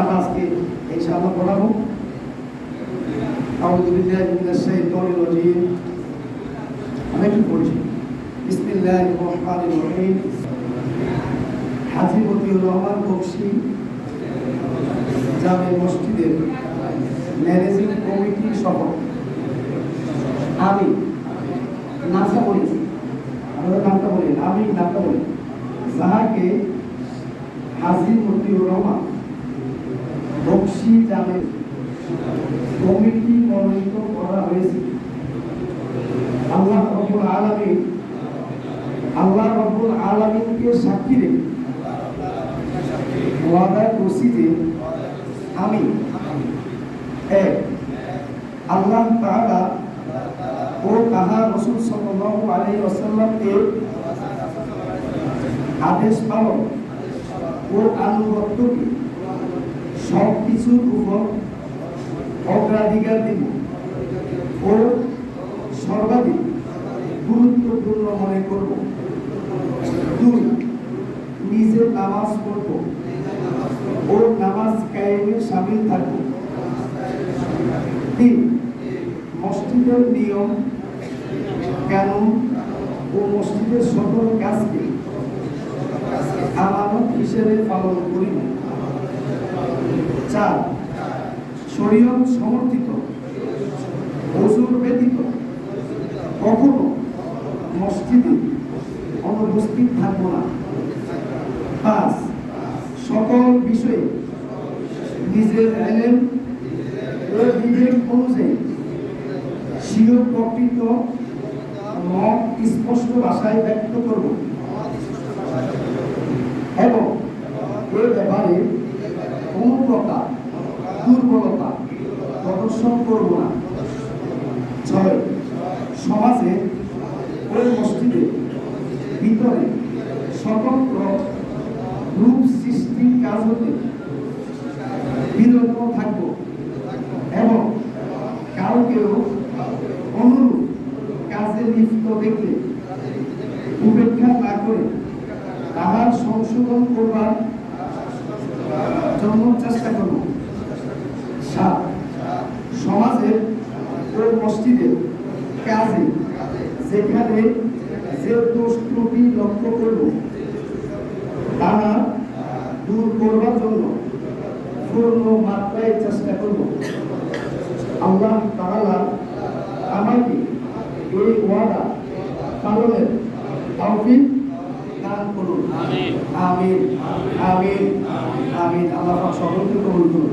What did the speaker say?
আমরা আজকে ইনশাআল্লাহ পড়াবো। আউযু বিল্লাহি মিনাশ শাইতানির রাজীম আমি একটু পড়ছি। বিসমিল্লাহির রহমানির রহিম হাজী মতিউর রহমান বক্সি জামে মসজিদের ম্যানেজিং কমিটির সভা আমি নামটা বলি। আমাদের নামটা বলি। আমি নামটা বলি। যাহাকে হাজী মতিউর রহমান বক্সি জামে কমিটি মনোনীত করা হয়েছে। আল্লাহ রব্বুল আলামিন, আল্লাহ রব্বুল আলামিনকে সাক্ষী রেখে ওয়াদা করছি যে আমি এক, আল্লাহ তাআলা ও তাহার রাসূল সাল্লাল্লাহু আলাইহি ওয়াসাল্লাম এর আদেশ পালন ও আনুগত্যকে সব কিছুর উপর অগ্রাধিকার দিব ও সর্বাধিক গুরুত্বপূর্ণ মনে করব। দুই, নিজে নামাজ পড়ব ও নামাজ কায়েমে সামিল থাকব। তিন, মসজিদের নিয়ম, কানুন ও মসজিদের সকল কাজকে আমানত হিসেবে পালন করিব। চার শরীয়ত সমর্থিত ওজুর ব্যতীত, কখনো মসজিদে অনুপস্থিত থাকব না। পাঁচ, সকল বিষয়ে নিজের এলেম ও বিবেক অনুযায়ী স্বীয় প্রকৃত মত স্পষ্ট ভাষায় ব্যক্ত করব। এবং এ ব্যাপারে কোনো দুর্বলতা, প্রদর্শন করব না। ছয়, সমাজে ওই মসজিদে ভিতরে স্বতন্ত্র রূপ সৃষ্টির কাজ হতে বিরত থাকব এবং কাউকেও অনুরূপ কাজে লিপ্ত দেখলে উপেক্ষা না করে তাহার সংশোধন করবার জন্য চেষ্টা করব। সাত সমাজের ও মসজিদের কাজে যেখানে যে দোষ ত্রুটি লক্ষ্য করব তাহা দূর করবার জন্য পূর্ণ মাত্রায় চেষ্টা করব। আল্লাহ তাআলা আমাকে এই ওয়াদা পালনের তৌফিক দান করুন। আমিন আমিন আমিন আল্লাহ সকলকে কবুল করুন